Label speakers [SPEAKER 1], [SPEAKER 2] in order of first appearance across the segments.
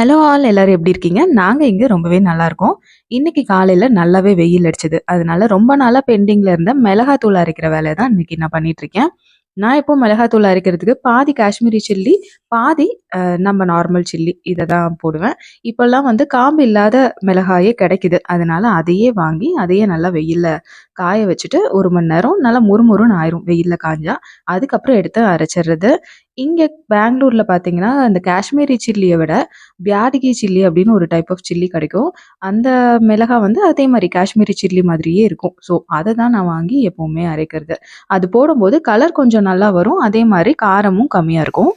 [SPEAKER 1] Hello all எல்லோரும் எப்படி இருக்கீங்க? நாங்கள் இங்கே ரொம்பவே நல்லாயிருக்கோம் இன்னைக்கு காலையில் நல்லாவே வெயில் அடிச்சது. அதனால ரொம்ப நாளாக பெண்டிங்கில் இருந்த மிளகாத்தூள் அரைக்கிற வேலை தான் இன்னைக்கு நான் பண்ணிகிட்ருக்கேன் நான் இப்போ மிளகாத்தூள் அரைக்கிறதுக்கு பாதி காஷ்மீரி சில்லி, பாதி நம்ம நார்மல் சில்லி இதை தான் போடுவேன். இப்போல்லாம் வந்து காம்பு இல்லாத மிளகாயே கிடைக்குது. அதனால அதையே வாங்கி, அதையே நல்லா வெயிலில் காய வச்சுட்டு ஒரு மணி நேரம் நல்லா முறுமுறுன்னு ஆயிரும் வெயிலில் காஞ்சா. அதுக்கப்புறம் எடுத்து அரைச்சிடுறது இங்க பெங்களூர்ல பார்த்தீங்கன்னா, அந்த காஷ்மீரி சில்லிய விட பியாடகி சில்லி அப்படின்னு ஒரு டைப் ஆஃப் சில்லி கிடைக்கும். அந்த மிளகா வந்து அதே மாரி காஷ்மீரி சில்லி மாதிரியே இருக்கும். ஸோ, அத தான் நான் வாங்கி எப்பவுமே அரைக்கிறது. அது போடும்போது கலர் கொஞ்சம் நல்லா வரும். அதே மாரி காரமும் கம்மியா இருக்கும்.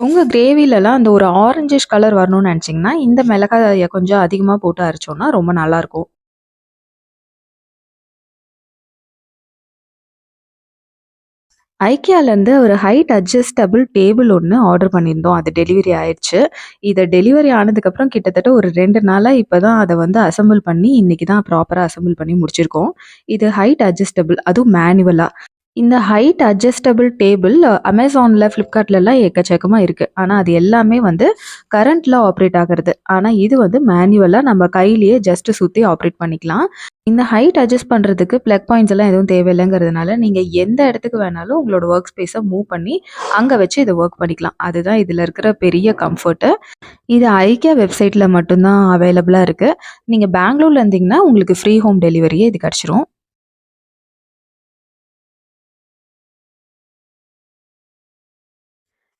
[SPEAKER 1] உங்க கிரேவிலலாம் அந்த ஒரு ஆரஞ்சிஷ் கலர் வரணும்னு நெனச்சீங்கன்னா, இந்த மிளகாய கொஞ்சம் அதிகமா போட்டு அரைச்சோம்னா ரொம்ப நல்லாருக்கும். ஐக்கியாலேருந்து ஒரு ஹைட் அட்ஜஸ்டபிள் டேபிள் ஒன்று ஆர்டர் பண்ணியிருந்தோம். அது டெலிவரி ஆயிடுச்சு இதை டெலிவரி ஆனதுக்கப்புறம் கிட்டத்தட்ட ஒரு ரெண்டு நாளாக இப்போ தான் அதை வந்து அசம்பிள் பண்ணி, இன்னைக்கு தான் ப்ராப்பராக அசம்பிள் பண்ணி முடிச்சிருக்கோம். இது ஹைட் அட்ஜஸ்டபிள் அதுவும் மேனுவலாக இந்த ஹைட் அட்ஜஸ்டபிள் டேபிள் அமேசானில் ஃப்ளிப்கார்ட்லலாம் எக்கச்சக்கமாக இருக்கு. ஆனால் அது எல்லாமே வந்து கரண்ட்டில் ஆப்ரேட் ஆகுறது. ஆனால் இது வந்து மேனுவலாக நம்ம கையிலேயே ஜஸ்ட் சுற்றி ஆப்ரேட் பண்ணிக்கலாம். இந்த ஹைட் அட்ஜஸ்ட் பண்ணுறதுக்கு பிளக் பாயிண்ட்ஸ் எல்லாம் எதுவும் தேவையில்லைங்கிறதுனால நீங்க எந்த இடத்துக்கு வேணாலும் உங்களோட ஒர்க் ஸ்பேஸை மூவ் பண்ணி, அங்கே வச்சு இதை ஒர்க் பண்ணிக்கலாம். அதுதான் இதில் இருக்கிற பெரிய கம்ஃபர்ட்டு. இது ஐக்கியா வெப்சைட்டில் மட்டும்தான் அவைலபிளாக அவைலபிளா இருக்கு. பெங்களூரில் பெங்களூர்ல இருந்தீங்கன்னா, உங்களுக்கு ஃப்ரீ ஹோம் டெலிவரியே இது கிடைச்சிரும்.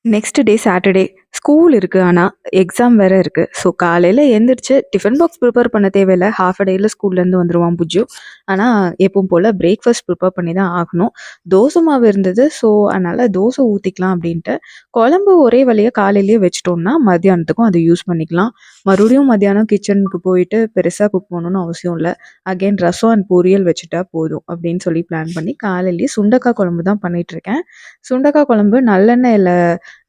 [SPEAKER 1] Next day Saturday. ஸ்கூல் இருக்குது ஆனால் எக்ஸாம் வேறு இருக்குது ஸோ காலையில் எழுந்திரிச்சு டிஃபன் பாக்ஸ் ப்ரிப்பேர் பண்ண தேவையில்ல. ஹாஃப் அ டேயில் ஸ்கூல்லேருந்து வந்துடுவான் புஜ்ஜு. ஆனால் எப்பவும் போல் பிரேக்ஃபாஸ்ட் ப்ரிப்பேர் பண்ணி தான் ஆகணும். தோசை மாவு இருந்தது. ஸோ அதனால் தோசை ஊற்றிக்கலாம் அப்படின்ட்டு. குழம்பு ஒரே வழியாக காலையிலேயே வச்சுட்டோம்னா, மத்தியானத்துக்கும் அதை யூஸ் பண்ணிக்கலாம். மறுபடியும் மத்தியானம் கிச்சனுக்கு போயிட்டு பெருசாக குக் பண்ணணும்னு அவசியம் இல்லை அகைன் ரசம் அண்ட் பொரியல் வச்சுட்டா போதும் அப்படின்னு சொல்லி பிளான் பண்ணி காலையிலேயே சுண்டக்காய் குழம்பு தான் பண்ணிகிட்ருக்கேன் சுண்டக்காய் குழம்பு நல்லெண்ணெயில்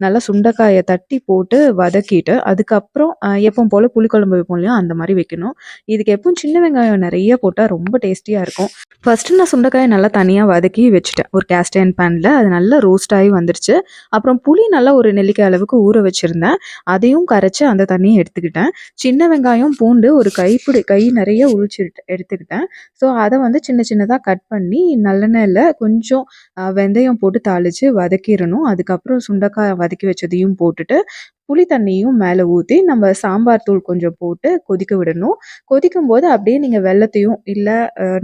[SPEAKER 1] நல்லா சுண்டக்காயை தட்டி போட்டு வதக்கிட்டு, அதுக்கப்புறம் எப்பவும் போல் புளிக்குழம்பு வைப்போம் இல்லையா? அந்த மாதிரி வைக்கணும். இதுக்கு எப்பவும் சின்ன வெங்காயம் நிறைய போட்டால் ரொம்ப டேஸ்டியாக இருக்கும். ஃபர்ஸ்ட்டு நான் சுண்டைக்காயை நல்லா தனியாக வதக்கி வச்சுட்டேன். ஒரு கேஸ்ட் அயர்ன் அது நல்லா ரோஸ்ட் ஆகி வந்துருச்சு. அப்புறம் புளி நல்லா ஒரு நெல்லிக்காய் அளவுக்கு ஊற வச்சுருந்தேன் அதையும் கரைச்சி அந்த தண்ணியை எடுத்துக்கிட்டேன். சின்ன வெங்காயம், பூண்டு ஒரு கைப்பிடி கை நிறைய உரிச்சு எடுத்துக்கிட்டேன். ஸோ அதை வந்து சின்ன சின்னதாக கட் பண்ணி நல்லெண்ணெயில் கொஞ்சம் வெந்தயம் போட்டு தாளித்து வதக்கிடணும் அதுக்கப்புறம் சுண்டைக்காய் வதக்கி வச்சதையும் போட்டுட்டு, புளி தண்ணியும் மேலே ஊற்றி நம்ம சாம்பார் தூள் கொஞ்சம் போட்டு கொதிக்க விடணும். கொதிக்கும் போது அப்படியே நீங்கள் வெல்லத்தையும், இல்லை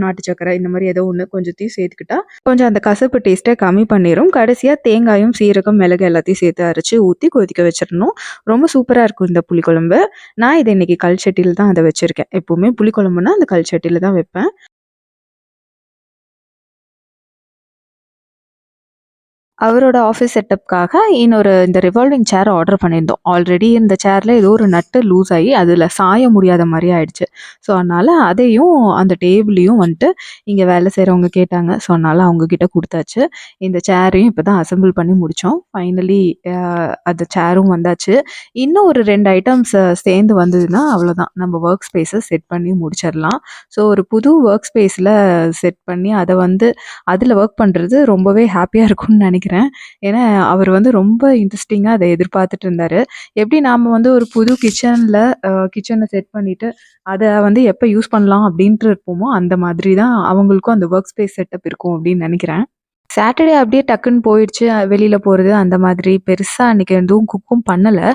[SPEAKER 1] நாட்டு சர்க்கரை இந்த மாதிரி ஏதோ ஒன்று கொஞ்சத்தையும் சேர்த்துக்கிட்டா, கொஞ்சம் அந்த கசப்பு டேஸ்ட்டை கம்மி பண்ணிடும் கடைசியாக தேங்காயும், சீரகம், மிளகு எல்லாத்தையும் சேர்த்து அரைச்சி ஊற்றி கொதிக்க வச்சிடணும் ரொம்ப சூப்பராக இருக்கும் இந்த புளிக்குழம்பு. நான் இதை இன்னைக்கு கல் சட்டியில் தான் அதை வச்சுருக்கேன் எப்போவுமே புளிக்குழம்புனா அந்த கல் சட்டியில தான் வைப்பேன். அவரோட ஆஃபீஸ் செட்டப்காக இன்னொரு இந்த ரிவால்விங் சேர் ஆர்டர் பண்ணியிருந்தோம். ஆல்ரெடி இந்த சேரில் ஏதோ ஒரு நட்டு லூஸ் ஆகி அதில் சாய முடியாத மாதிரி ஆயிடுச்சு. ஸோ அதனால் அதையும் அந்த டேபிளையும் வந்துட்டு இங்கே வேலை செய்கிறவங்க கேட்டாங்க. ஸோ அதனால் அவங்க கொடுத்தாச்சு இந்த சேரையும் இப்போ தான் அசம்பிள் பண்ணி முடித்தோம் ஃபைனலி அந்த சேரும் வந்தாச்சு. இன்னும் ஒரு ரெண்டு ஐட்டம்ஸ் சேர்ந்து வந்ததுன்னா அவ்வளோதான். நம்ம ஒர்க் ஸ்பேஸை செட் பண்ணி முடிச்சிடலாம் ஸோ ஒரு புது ஒர்க் ஸ்பேஸில் செட் பண்ணி அதை வந்து அதில் ஒர்க் பண்ணுறது ரொம்பவே ஹாப்பியாக இருக்கும்னு நினைக்கிறேன் ஏன்னா, அவர் வந்து ரொம்ப இன்ட்ரெஸ்டிங்காக அத எதிர்பார்த்துட்டு இருந்தாரு. எப்படி நாம வந்து ஒரு புது கிச்சன்ல கிச்சனை செட் பண்ணிட்டு, அத வந்து எப்ப யூஸ் பண்ணலாம் அப்படின்ட்டு இருப்போமோ, அந்த மாதிரி தான் அவங்களுக்கும் அந்த ஒர்க் ஸ்பேஸ் செட்டப் இருக்கும் அப்படின்னு நினைக்கிறேன் சாட்டர்டே அப்படியே டக்குன்னு போயிடுச்சு. வெளியில் போகிறது அந்த மாதிரி பெருசாக அன்றைக்கி எதுவும் குக்கும் பண்ணலை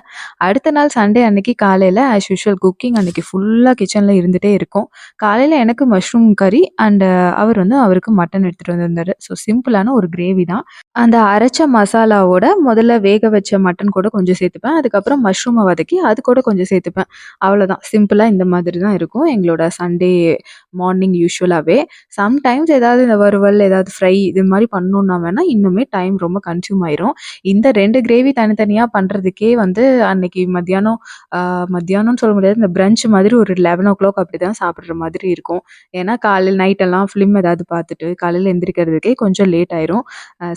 [SPEAKER 1] அடுத்த நாள் சண்டே அன்னைக்கு காலையில் ஆஸ் யூஷுவல் குக்கிங் அன்றைக்கி ஃபுல்லாக கிச்சனில் இருந்துகிட்டே இருக்கும். காலையில் எனக்கு மஷ்ரூம் கறி அண்டு அவர் வந்து அவருக்கு மட்டன் எடுத்துகிட்டு வந்திருந்தார் ஸோ சிம்பிளான ஒரு கிரேவி தான். அந்த அரைச்ச மசாலாவோட முதல்ல வேக வச்ச மட்டன் கூட கொஞ்சம் சேர்த்துப்பேன். அதுக்கப்புறம் மஷ்ரூமை வதக்கி அது கூட கொஞ்சம் சேர்த்துப்பேன். அவ்வளோதான். சிம்பிளாக இந்த மாதிரி தான் இருக்கும் எங்களோட சண்டே மார்னிங் யூஸ்வலாகவே சம்டைம்ஸ் ஏதாவது இந்த வறுவல், ஏதாவது ஃப்ரை இது மாதிரி பண்ணணும்னா வேணால் இன்னுமே டைம் ரொம்ப கன்சியூம் ஆயிரும். இந்த ரெண்டு கிரேவி தனித்தனியாக பண்ணுறதுக்கே வந்து அன்னைக்கு மத்தியானம் மத்தியானம்னு சொல்ல முடியாது. இந்த பிரஞ்ச் மாதிரி ஒரு 11:00 அப்படிதான் சாப்பிட்ற மாதிரி இருக்கும். ஏன்னா காலையில் நைட்டெல்லாம் ஃபிலிம் ஏதாவது பார்த்துட்டு காலையில் எந்திரிக்கிறதுக்கே கொஞ்சம் லேட் ஆயிரும்.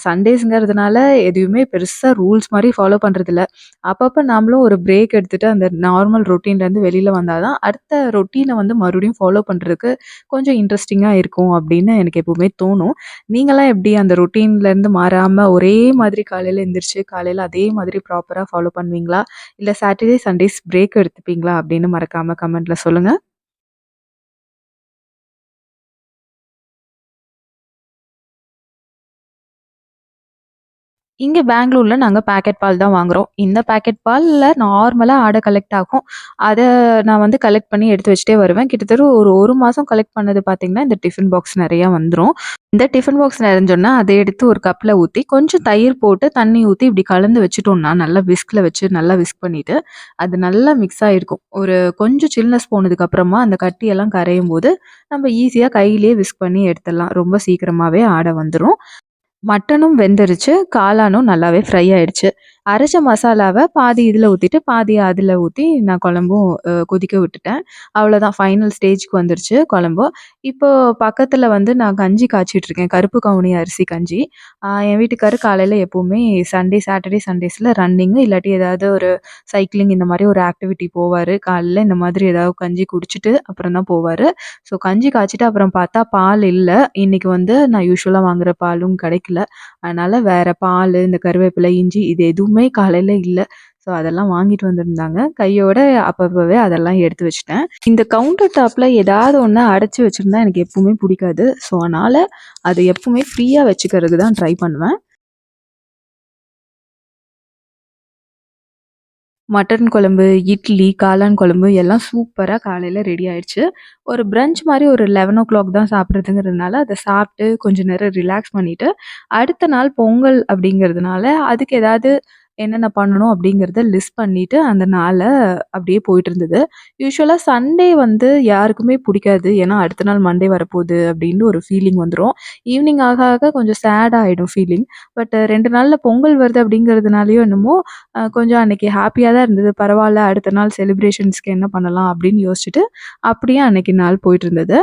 [SPEAKER 1] சண்டேஸுங்கிறதுனால எதுவுமே பெருசாக ரூல்ஸ் மாதிரி ஃபாலோ பண்ணுறதில்ல அப்பப்போ நாமளும் ஒரு பிரேக் எடுத்துகிட்டு அந்த நார்மல் ரொட்டீன்லேருந்து வெளியில் வந்தால் தான், அடுத்த ரொட்டீனை வந்து மறுபடியும் ஃபாலோ பண்ணுறதுக்கு கொஞ்சம் இன்ட்ரெஸ்டிங்காக இருக்கும் அப்படின்னு எனக்கு எப்போவுமே தோணும். நீங்களாம் எப்படி அந்த ரொட்டீன்லேருந்து மாறாம ஒரே மாதிரி காலையில எழுந்திரிச்சு காலையில அதே மாதிரி ப்ராப்பரா ஃபாலோ பண்ணுவீங்களா? இல்ல சாட்டர்டே, சண்டேஸ் பிரேக் எடுத்துப்பீங்களா? அப்படின்னு மறக்காம கமெண்ட்ல சொல்லுங்க. இங்கே பெங்களூரில் நாங்கள் பேக்கெட் பால் தான் வாங்குகிறோம் இந்த பேக்கெட் பாலில் நார்மலாக ஆடை கலெக்ட் ஆகும். அதை நான் வந்து கலெக்ட் பண்ணி எடுத்து வச்சுட்டே வருவேன். கிட்டத்தட்ட ஒரு ஒரு மாதம் கலெக்ட் பண்ணது பார்த்திங்கன்னா இந்த டிஃபன் பாக்ஸ் நிறையா வந்துடும் இந்த டிஃபன் பாக்ஸ் நிறைஞ்சோன்னா அதை எடுத்து ஒரு கப்பில் ஊற்றி கொஞ்சம் தயிர் போட்டு, தண்ணி ஊற்றி இப்படி கலந்து வச்சுட்டோம்னா, நல்லா விஸ்கில் வச்சு நல்லா விஸ்க் பண்ணிவிட்டு அது நல்லா மிக்ஸ் ஆகிருக்கும் ஒரு கொஞ்சம் சில்னஸ் போனதுக்கப்புறமா அந்த கட்டியெல்லாம் கரையும் போது நம்ம ஈஸியாக கையிலேயே விஸ்க் பண்ணி எடுத்துடலாம். ரொம்ப சீக்கிரமாகவே ஆடை வந்துடும் மட்டனும் வெந்துருச்சு. காளானும் நல்லாவே ஃப்ரை ஆயிடுச்சு. அரைச்ச மசாலாவை பாதி இதில் ஊற்றிட்டு பாதி அதில் ஊற்றி நான் குழம்பும் கொதிக்க விட்டுட்டேன். அவ்வளோதான் ஃபைனல் ஸ்டேஜ்க்கு வந்துருச்சு குழம்பும். இப்போது பக்கத்தில் வந்து நான் கஞ்சி காய்ச்சிட்ருக்கேன் கருப்பு கவுனி அரிசி கஞ்சி. என் வீட்டுக்காரர் காலையில் எப்போவுமே சண்டே, சாட்டர்டே, சண்டேஸில் ரன்னிங் இல்லாட்டி ஏதாவது ஒரு சைக்கிளிங் இந்த மாதிரி ஒரு ஆக்டிவிட்டி போவார் காலையில் இந்த மாதிரி ஏதாவது கஞ்சி குடிச்சிட்டு அப்புறம் தான் போவார் ஸோ கஞ்சி காய்ச்சிட்டு அப்புறம் பார்த்தா பால் இல்லை இன்றைக்கி வந்து நான் யூஸ்வலாக வாங்குற பாலும் கிடைக்கல. அதனால் வேறு பால் இந்த கருவேப்பிலை, இஞ்சி இது எதுவுமே எப்போவுமே காலையில் இல்லை ஸோ அதெல்லாம் வாங்கிட்டு வந்திருந்தாங்க. கையோட அப்பப்போவே அதெல்லாம் எடுத்து வச்சுட்டேன். இந்த கவுண்டர் டாப்பில் ஏதாவது ஒன்று அடைச்சி வச்சிருந்தா எனக்கு எப்பவுமே பிடிக்காது ஸோ அதனால் அதை எப்பவுமே ஃப்ரீயாக வச்சுக்கிறதுக்கு தான் ட்ரை பண்ணுவேன். மட்டன் குழம்பு, இட்லி, காளான் குழம்பு எல்லாம் சூப்பராக காலையில் ரெடி ஆயிடுச்சு. ஒரு பிரஞ்ச் மாதிரி ஒரு 11:00 தான் சாப்பிட்றதுங்கிறதுனால அதை சாப்பிட்டு கொஞ்ச நேரம் ரிலாக்ஸ் பண்ணிட்டு, அடுத்த நாள் பொங்கல் அப்படிங்கிறதுனால, அதுக்கு ஏதாவது என்னென்ன பண்ணணும் அப்படிங்கிறத லிஸ்ட் பண்ணிட்டு, அந்த நாளை அப்படியே போயிட்டு இருந்தது யூஸ்வலாக சண்டே வந்து யாருக்குமே பிடிக்காது ஏன்னா, அடுத்த நாள் மண்டே வரப்போகுது அப்படின்னு ஒரு ஃபீலிங் வந்துடும் ஈவினிங் ஆக ஆக கொஞ்சம் சேட் ஆகிடும் ஃபீலிங். பட் ரெண்டு நாளில் பொங்கல் வருது அப்படிங்கிறதுனாலயோ என்னமோ, கொஞ்சம் அன்னைக்கு ஹாப்பியாக தான் இருந்தது. பரவாயில்ல அடுத்த நாள் செலிப்ரேஷன்ஸ்க்கு என்ன பண்ணலாம் அப்படின்னு யோசிச்சுட்டு, அப்படியே அன்னைக்கு நாள் போயிட்டு இருந்தது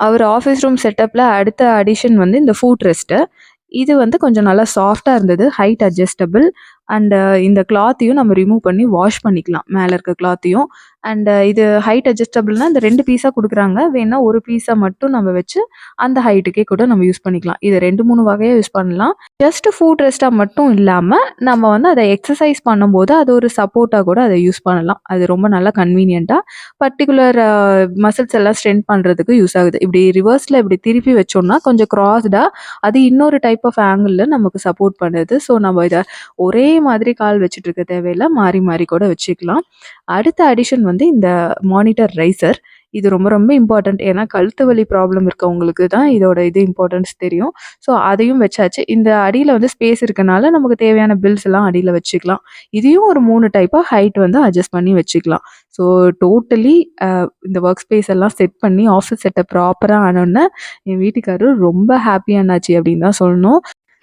[SPEAKER 1] அவர் ஆஃபீஸ் ரூம் செட்டப்ல அடுத்த அடிஷன் வந்து இந்த ஃபுட் ரெஸ்ட்டு. இது வந்து கொஞ்சம் நல்லா சாஃப்டாக இருந்தது. ஹைட் அட்ஜஸ்டபிள் அண்ட் uh, இந்த கிளாத்தையும் நம்ம ரிமூவ் பண்ணி வாஷ் பண்ணிக்கலாம். மேலே இருக்க கிளாத்தையும். அண்ட் uh, இது ஹைட் அட்ஜஸ்டபிள்னா இந்த ரெண்டு பீஸாக கொடுக்குறாங்க வேணால் ஒரு பீஸாக மட்டும் நம்ம வச்சு, அந்த ஹைட்டுக்கே கூட நம்ம யூஸ் பண்ணிக்கலாம். இதை ரெண்டு மூணு வகையாக யூஸ் பண்ணலாம். ஜஸ்ட் ஃபுட் ரெஸ்ட்டாக மட்டும் இல்லாமல் நம்ம வந்து அதை எக்ஸசைஸ் பண்ணும்போது, அது ஒரு சப்போர்ட்டாக கூட அதை யூஸ் பண்ணலாம். அது ரொம்ப நல்லா கன்வீனியண்ட்டாக பர்ட்டிகுலர் மசில்ஸ் எல்லாம் ஸ்ட்ரென்த் பண்ணுறதுக்கு யூஸ் ஆகுது. இப்படி ரிவர்ஸில் இப்படி திருப்பி வச்சோம்னா, கொஞ்சம் க்ராஸ்டாக அது இன்னொரு டைப் ஆஃப் ஆங்கிளில் நமக்கு சப்போர்ட் பண்ணுது. ஸோ நம்ம இதை ஒரே மாதிரி கால் வச்சுட்டு இருக்க தேவையில்ல. மாறி மாறி கூட வச்சுக்கலாம். அடுத்த அடிஷன் வந்து இந்த மானிட்டர் ரைசர். இது ரொம்ப ரொம்ப இம்பார்ட்டண்ட் ஏன்னா கழுத்து வலி ப்ராப்ளம் இருக்கவங்களுக்கு தான் இதோட இது இம்பார்ட்டன்ஸ் தெரியும். ஸோ அதையும் வச்சாச்சு. இந்த அடியில் வந்து ஸ்பேஸ் இருக்கனால நமக்கு தேவையான பில்ஸ் எல்லாம் அடியில் வச்சுக்கலாம். இதையும் ஒரு மூணு டைப்பாக ஹைட் வந்து அட்ஜஸ்ட் பண்ணி வச்சுக்கலாம். ஸோ டோட்டலி இந்த ஒர்க் ஸ்பேஸ் எல்லாம் செட் பண்ணி ஆஃபீஸ் செட்டை ப்ராப்பராக ஆனோன்னே என் வீட்டுக்காரரு ரொம்ப ஹாப்பியானாச்சு அப்படின்னு தான் சொல்லணும்.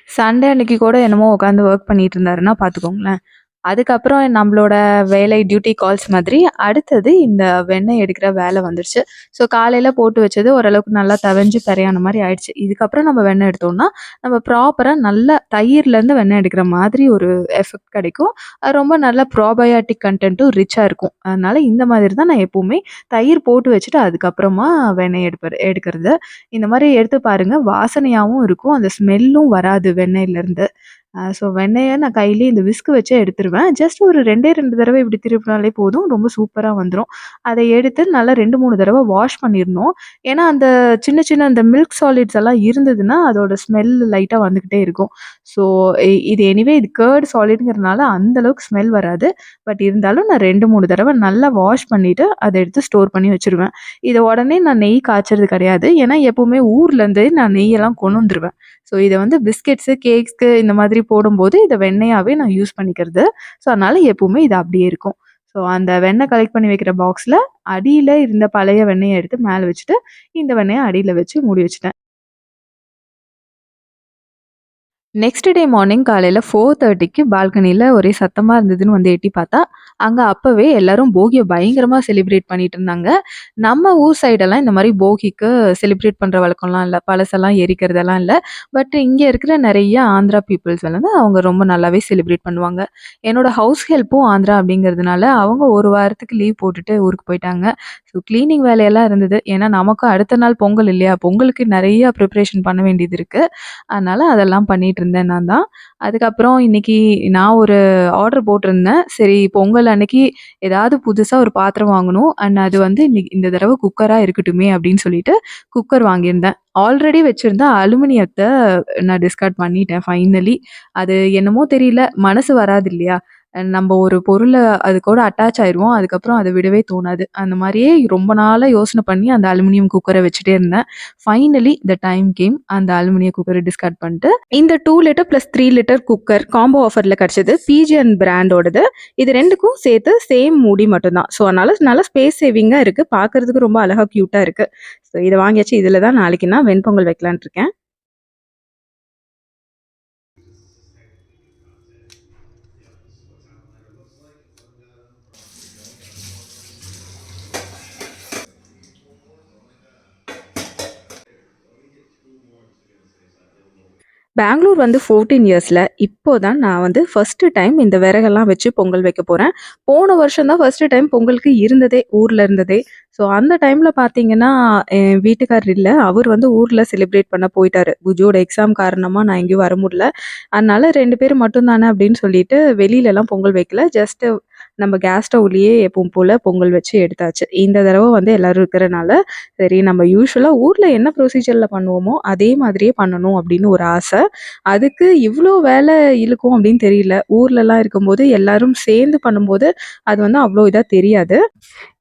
[SPEAKER 1] சண்டே அன்னைக்கு கூட என்னமோ உட்காந்து வொர்க் பண்ணிட்டு இருந்தாருன்னா பார்த்துக்கோங்களேன். அதுக்கப்புறம் நம்மளோட வேலை டியூட்டி கால்ஸ் மாதிரி அடுத்தது இந்த வெண்ணெய் எடுக்கிற வேலை வந்துருச்சு. ஸோ காலையில் போட்டு வச்சது ஓரளவுக்கு நல்லா தவஞ்சு கரையான மாதிரி ஆயிடுச்சு. இதுக்கப்புறம் நம்ம வெண்ணெய் எடுத்தோம்னா, நம்ம ப்ராப்பராக நல்ல தயிர்லேருந்து வெண்ணெய் எடுக்கிற மாதிரி ஒரு எஃபெக்ட் கிடைக்கும். அது ரொம்ப நல்ல ப்ராபயாட்டிக் கன்டென்ட்டும் ரிச்சாக இருக்கும். அதனால் இந்த மாதிரி தான் நான் எப்போவுமே தயிர் போட்டு வச்சுட்டு அதுக்கப்புறமா வெண்ணெய் எடுப்பர் எடுக்கிறது. இந்த மாதிரி எடுத்து பாருங்கள் வாசனையாகவும் இருக்கும். அந்த ஸ்மெல்லும் வராது வெண்ணெயிலேருந்து. அ ஸோ வெண்ணெய நான் கையிலேயே இந்த விஸ்க் வச்சே எடுத்துருவேன். ஜஸ்ட் ஒரு 2டே 2 தடவ இப்படி திருப்பினாலே போதும். ரொம்ப சூப்பரா வந்துரும். அத எடுத்து நல்லா 2, 3 தடவ வாஷ் பண்ணிரணும். ஏன்னா அந்த சின்ன சின்ன அந்த மில்க் சாலிட்ஸ் எல்லாம் இருந்ததுன்னா, அதோட ஸ்மெல் லைட்டா வந்துகிட்டே இருக்கும். ஸோ இ இது எனிவே இது கர்ட் சாலிட்ங்கிறனால அந்த அளவுக்கு ஸ்மெல் வராது. பட் இருந்தாலும் நான் 2, 3 தடவ நல்லா வாஷ் பண்ணிட்டு, அத எடுத்து ஸ்டோர் பண்ணி வச்சுருவேன். இத உடனே நான் நெய் காய்ச்சறது கிடையாது. ஏன்னா எப்பவுமே ஊர்லேருந்து நான் நெய்யெல்லாம் கொண்டு வந்துருவேன். ஸோ இத வந்து பிஸ்கெட்ஸு, கேக்ஸ்க்கு இந்த மாதிரி போடும்போது இதை வெண்ணெயாகவே நான் யூஸ் பண்ணிக்கிறது. ஸோ அதனால எப்பவுமே இது அப்படியே இருக்கும். ஸோ அந்த வெண்ணெய் கலெக்ட் பண்ணி வைக்கிற பாக்ஸ்ல அடியில இருந்த பழைய வெண்ணெய எடுத்து மேல வச்சுட்டு, இந்த வெண்ணெய அடியில வச்சு மூடி வச்சுட்டேன். நெக்ஸ்ட் டே மார்னிங் காலையில் ஃபோர் தேர்ட்டிக்கு பால்கனியில் ஒரே சத்தமாக இருந்ததுன்னு வந்து எட்டி பார்த்தா, அங்கே அப்போவே எல்லாரும் போகியை பயங்கரமாக செலிப்ரேட் பண்ணிட்டு இருந்தாங்க. நம்ம ஊர் சைடெல்லாம் இந்த மாதிரி போகிக்கு செலிப்ரேட் பண்ணுற வழக்கம்லாம் இல்லை பழசெல்லாம் எரிக்கிறதெல்லாம் இல்லை பட் இங்கே இருக்கிற நிறைய ஆந்திரா பீப்புள்ஸ் வந்து அவங்க ரொம்ப நல்லாவே செலிப்ரேட் பண்ணுவாங்க. என்னோட ஹவுஸ் ஹெல்ப்பும் ஆந்திரா அப்படிங்கிறதுனால, அவங்க ஒரு வாரத்துக்கு லீவ் போட்டுட்டு ஊருக்கு போயிட்டாங்க. ஸோ கிளீனிங் வேலையெல்லாம் இருந்தது. ஏன்னா நமக்கும் அடுத்த நாள் பொங்கல் இல்லையா? பொங்கலுக்கு நிறைய ப்ரிப்பரேஷன் பண்ண வேண்டியது இருக்கு. அதனால் அதெல்லாம் பண்ணிட்டு இருந்தேன் நான் தான். அதுக்கப்புறம் இன்னைக்கு நான் ஒரு ஆர்டர் போட்டிருந்தேன். சரி பொங்கல் அன்னைக்கு ஏதாவது புதுசாக ஒரு பாத்திரம் வாங்கணும். அண்ட் அது வந்து இன்னைக்கு இந்த தடவை குக்கராக இருக்கட்டுமே அப்படின்னு சொல்லிட்டு குக்கர் வாங்கியிருந்தேன். ஆல்ரெடி வச்சுருந்த அலுமினியத்தை நான் டிஸ்கார்ட் பண்ணிட்டேன் ஃபைனலி. அது என்னமோ தெரியல. மனசு வராது இல்லையா? நம்ம ஒரு பொருளை அது கூட அட்டாச் ஆயிடுவோம் அதுக்கப்புறம் அதை விடவே தோணாது. அந்த மாதிரியே ரொம்ப நாளாக யோசனை பண்ணி அந்த அலுமினியம் குக்கரை வச்சுட்டே இருந்தேன். Finally the time came. அந்த அலுமினிய குக்கரை டிஸ்கார்ட் பண்ணிட்டு, இந்த two litre plus three litre cooker combo ஆஃபரில் கிடைச்சது. பிஜிஎன் பிராண்டோடது. இது ரெண்டுக்கும் சேர்த்து சேம் மூடி மட்டும்தான் ஸோ அதனால் நல்லா ஸ்பேஸ் சேவிங்காக இருக்குது பார்க்கறதுக்கு ரொம்ப அழகா க்யூட்டாக இருக்கு. ஸோ இதை வாங்கியாச்சு. இதில் தான் நாளைக்கு நான் வெண்பொங்கல் வைக்கலான் இருக்கேன். பெங்களூர் வந்து 14 இயர்ஸ்ல இப்போ தான் நான் வந்து ஃபஸ்ட்டு டைம் இந்த விறகெல்லாம் வச்சு பொங்கல் வைக்க போறேன். போன வருஷம் தான் ஃபஸ்ட்டு டைம் பொங்கலுக்கு இருந்ததே, ஊர்ல இருந்ததே. ஸோ அந்த டைமில் பார்த்தீங்கன்னா, என் வீட்டுக்காரர் இல்லை அவர் வந்து ஊரில் செலிப்ரேட் பண்ண போயிட்டாரு. குஜோட எக்ஸாம் காரணமாக நான் எங்கேயும் வர முடியல. அதனால ரெண்டு பேர் மட்டும்தானே அப்படின்னு சொல்லிட்டு வெளியிலலாம் பொங்கல் வைக்கல. ஜஸ்ட்டு நம்ம கேஸ் ஸ்டவ்லேயே எப்பவும் போல் பொங்கல் வச்சு எடுத்தாச்சு. இந்த தடவை வந்து எல்லாரும் இருக்கிறனால, சரி நம்ம யூஸ்வலாக ஊரில் என்ன ப்ரொசீஜரில் பண்ணுவோமோ, அதே மாதிரியே பண்ணணும் அப்படின்னு ஒரு ஆசை. அதுக்கு இவ்வளோ வேலை இழுக்கும் அப்படின்னு தெரியல. ஊர்லலாம் இருக்கும்போது எல்லாரும் சேர்ந்து பண்ணும்போது, அது வந்து அவ்வளோ இதாக தெரியாது.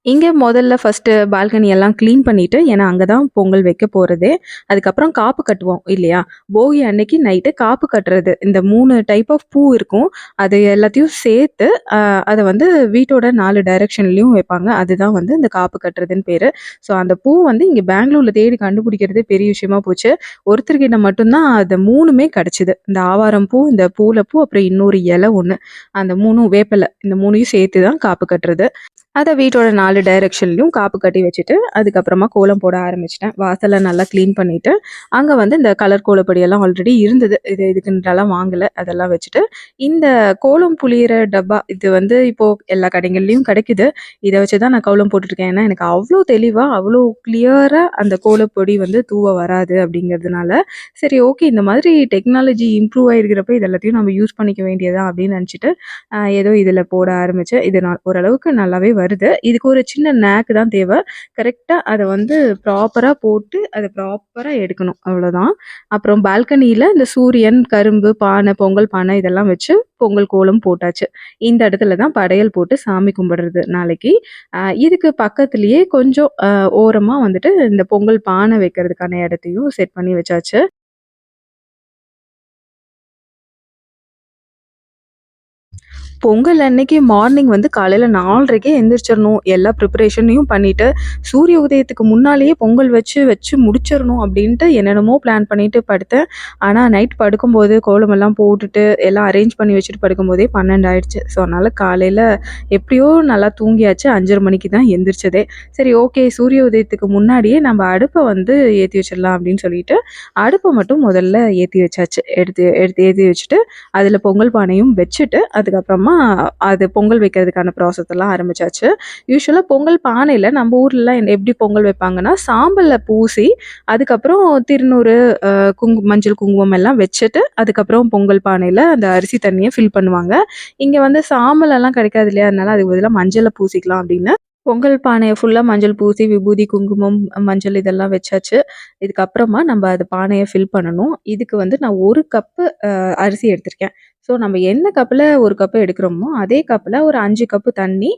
[SPEAKER 1] இங்கே முதல்ல ஃபஸ்ட்டு பால்கனி எல்லாம் க்ளீன் பண்ணிட்டு, ஏன்னா அங்கே தான் பொங்கல் வைக்க போகிறது அதுக்கப்புறம் காப்பு கட்டுவோம் இல்லையா? போகி அன்னைக்கு நைட்டு காப்பு கட்டுறது. இந்த மூணு டைப் ஆஃப் பூ இருக்கும். அது எல்லாத்தையும் சேர்த்து அதை வந்து வீட்டோட 4 டைரக்ஷன்லயும் வைப்பாங்க. அதுதான் வந்து இந்த காப்பு கட்டுறதுன்னு பேர் ஸோ அந்த பூ வந்து இங்கே பெங்களூரில் தேடி கண்டுபிடிக்கிறது பெரிய விஷயமா போச்சு. ஒருத்தர்கிட்ட மட்டும்தான் அது மூணுமே கிடச்சிது இந்த ஆவாரம் பூ, இந்த பூலப்பூ, அப்புறம் இன்னொரு இலை ஒன்று அந்த மூணும் வேப்பலை இந்த மூணையும் சேர்த்து தான் காப்பு கட்டுறது. அதை வீட்டோட 4 டைரக்ஷன்லயும் காப்பு கட்டி வச்சுட்டு, அதுக்கப்புறமா கோலம் போட ஆரம்பிச்சிட்டேன் வாசலை நல்லா க்ளீன் பண்ணிட்டு, அங்கே வந்து இந்த கலர் கோலப்பொடியெல்லாம் ஆல்ரெடி இருந்தது. இது இதுக்குன்ட்டுலாம் வாங்கலை அதெல்லாம் வச்சுட்டு, இந்த கோலம் புளியிற டப்பா இது வந்து இப்போது எல்லா கடைகள்லையும் கிடைக்குது. இதை வச்சு தான் நான் கோலம் போட்டுருக்கேன் ஏன்னா எனக்கு அவ்வளோ தெளிவாக அவ்வளோ கிளியராக அந்த கோலப்பொடி வந்து தூவ வராது அப்படிங்கிறதுனால, சரி ஓகே இந்த மாதிரி டெக்னாலஜி இம்ப்ரூவ் ஆகிருக்கிறப்ப இது எல்லாத்தையும் நம்ம யூஸ் பண்ணிக்க வேண்டியதான் அப்படின்னு நினச்சிட்டு ஏதோ இதில் போட ஆரம்பித்தேன் இது நான் ஓரளவுக்கு நல்லாவே வருது. இதுக்கு ஒரு சின்ன நேக்கு தான் தேவை கரெக்டாக அதை வந்து ப்ராப்பராக போட்டு, அதை ப்ராப்பராக எடுக்கணும். அவ்வளோதான். அப்புறம் பால்கனியில் இந்த சூரியன், கரும்பு, பானை, பொங்கல் பானை இதெல்லாம் வச்சு பொங்கல் கோலம் போட்டாச்சு. இந்த இடத்துல தான் படையல் போட்டு சாமி கும்பிடுறது நாளைக்கு. இதுக்கு பக்கத்துலேயே கொஞ்சம் ஓரமாக வந்துட்டு இந்த பொங்கல் பானை வைக்கிறதுக்கான இடத்தையும் செட் பண்ணி வச்சாச்சு. பொங்கல் அன்னைக்கு மார்னிங் வந்து காலையில் நாலரைக்கே எந்திரிச்சிடணும் எல்லா ப்ரிப்பரேஷனையும் பண்ணிவிட்டு சூரிய உதயத்துக்கு முன்னாலேயே பொங்கல் வச்சு வச்சு முடிச்சிடணும் அப்படின்ட்டு என்னென்னமோ பிளான் பண்ணிவிட்டு படுத்தேன். ஆனால் நைட் படுக்கும்போது கோலமெல்லாம் போட்டுட்டு, எல்லாம் அரேஞ்ச் பண்ணி வச்சுட்டு படுக்கும்போதே 12 ஆயிடுச்சு. ஸோ அதனால் காலையில் எப்படியோ நல்லா தூங்கியாச்சு. 5:30 மணிக்கு தான் எந்திரிச்சதே. சரி ஓகே சூரிய உதயத்துக்கு முன்னாடியே நம்ம அடுப்பை வந்து ஏற்றி வச்சிடலாம் அப்படின்னு சொல்லிட்டு, அடுப்பை மட்டும் முதல்ல ஏற்றி வச்சாச்சு. எடுத்து எடுத்து ஏற்றி வச்சுட்டு, அதில் பொங்கல் பானையும் வச்சுட்டு, அதுக்கப்புறமா அது பொங்கல் வைக்கிறதுக்கான ப்ராசஸ் எல்லாம் ஆரம்பிச்சாச்சு. யூசுவலா பொங்கல் பானையில் நம்ம ஊர்லலாம் எப்படி பொங்கல் வைப்பாங்கன்னா, சாம்பலில் பூசி, அதுக்கப்புறம் திருநூறு, குங்கு மஞ்சள், குங்குமம் எல்லாம் வச்சுட்டு, அதுக்கப்புறம் பொங்கல் பானையில் அந்த அரிசி தண்ணியை ஃபில் பண்ணுவாங்க. இங்கே வந்து சாம்பலெல்லாம் கிடைக்காது இல்லையா? அதனால அதுக்கு பதிலாக மஞ்சளை பூசிக்கலாம் அப்படின்னு, பொங்கல் பானையை ஃபுல்லாக மஞ்சள் பூசி, விபூதி, குங்குமம், மஞ்சள் இதெல்லாம் வச்சாச்சு. இதுக்கப்புறமா நம்ம அது பானையை ஃபில் பண்ணணும். இதுக்கு வந்து நான் ஒரு கப்பு அரிசி எடுத்திருக்கேன். ஸோ நம்ம எந்த கப்பில் ஒரு கப்பு எடுக்கிறோமோ, அதே கப்பில் ஒரு அஞ்சு கப்பு தண்ணி,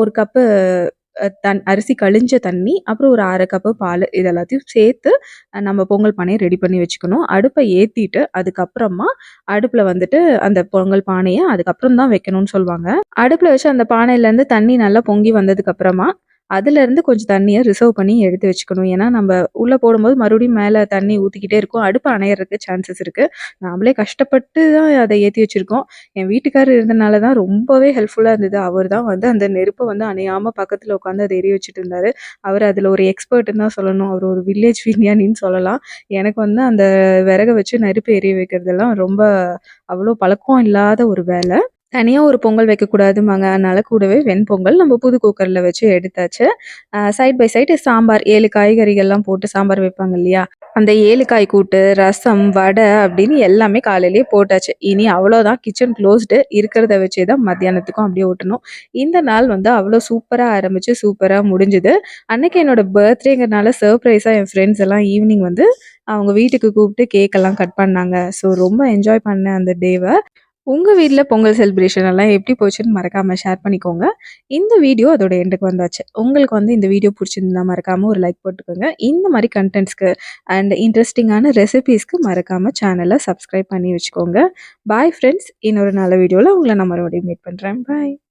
[SPEAKER 1] ஒரு கப்பு தன் அரிசி கழிஞ்ச தண்ணி, அப்புறம் ஒரு அரை கப்பு பால் இது எல்லாத்தையும் சேர்த்து நம்ம பொங்கல் பானையை ரெடி பண்ணி வச்சுக்கணும். அடுப்பை ஏற்றிட்டு அதுக்கப்புறமா அடுப்பில் வந்துட்டு அந்த பொங்கல் பானையை அதுக்கப்புறம் தான் வைக்கணும்னு சொல்லுவாங்க அடுப்பில் வச்சு அந்த பானையிலேருந்து தண்ணி நல்லா பொங்கி வந்ததுக்கப்புறமா, அதுலேருந்து கொஞ்சம் தண்ணியை ரிசர்வ் பண்ணி எடுத்து வச்சுக்கணும். ஏன்னா, நம்ம உள்ளே போடும்போது மறுபடியும் மேலே தண்ணி ஊற்றிக்கிட்டே இருக்கும். அடுப்பு அணையிறதுக்கு சான்சஸ் இருக்குது நாமளே கஷ்டப்பட்டு தான் அதை ஏற்றி வச்சுருக்கோம் என் வீட்டுக்காரர் இருந்தனால தான் ரொம்பவே ஹெல்ப்ஃபுல்லாக இருந்தது. அவர் தான் வந்து அந்த நெருப்பை வந்து அணையாமல் பக்கத்தில் உட்காந்து அதை எரிய வச்சுட்டு இருந்தாரு. அவர் அதில் ஒரு எக்ஸ்பர்ட்டுன்னு தான் சொல்லணும். அவர் ஒரு வில்லேஜ் விஞ்ஞானின்னு சொல்லலாம். எனக்கு வந்து அந்த விறகை வச்சு நெருப்பு எரிய வைக்கிறதெல்லாம் ரொம்ப அவ்வளோ பழக்கம் இல்லாத ஒரு வேலை தனியாக ஒரு பொங்கல் வைக்கக்கூடாதும்பாங்க. அதனால் கூடவே வெண்பொங்கல் நம்ம புது குக்கரில் வச்சு எடுத்தாச்சு. சைட் பை சைடு சாம்பார் ஏழு காய்கறிகள்லாம் போட்டு சாம்பார் வைப்பாங்க இல்லையா? அந்த 7 காய் கூட்டு, ரசம், வடை அப்படின்னு எல்லாமே காலையிலேயே போட்டாச்சு. இனி அவ்வளோதான் கிச்சன் க்ளோஸ்டு. இருக்கிறத வச்சே தான் மத்தியானத்துக்கும் அப்படியே ஓட்டணும். இந்த நாள் வந்து அவ்வளோ சூப்பராக ஆரம்பிச்சு, சூப்பராக முடிஞ்சுது. அன்னைக்கு என்னோட பர்த்டேங்கிறனால சர்ப்ரைஸாக என் ஃப்ரெண்ட்ஸ் எல்லாம் ஈவினிங் வந்து அவங்க வீட்டுக்கு கூப்பிட்டு கேக்கெல்லாம் கட் பண்ணாங்க. ஸோ ரொம்ப என்ஜாய் பண்ணேன் அந்த டேவை உங்க வீட்ல பொங்கல் செலிப்ரேஷன் எல்லாம் எப்படி போச்சுன்னு மறக்காம ஷேர் பண்ணிக்கோங்க. இந்த வீடியோ அதோட எண்டுக்கு வந்தாச்சு. உங்களுக்கு வந்து இந்த வீடியோ புடிச்சிருந்தா மறக்காம ஒரு லைக் போட்டுக்கோங்க. இந்த மாதிரி கன்டென்ட்ஸ்க்கு அண்ட் இன்ட்ரெஸ்டிங்கான ரெசிபீஸ்க்கு மறக்காம சேனலை சப்ஸ்கிரைப் பண்ணி வச்சுக்கோங்க. Bye friends. இன்னொரு நல்ல வீடியோல உங்களை நான் மறுபடியும் மீட் பண்றேன். பாய்.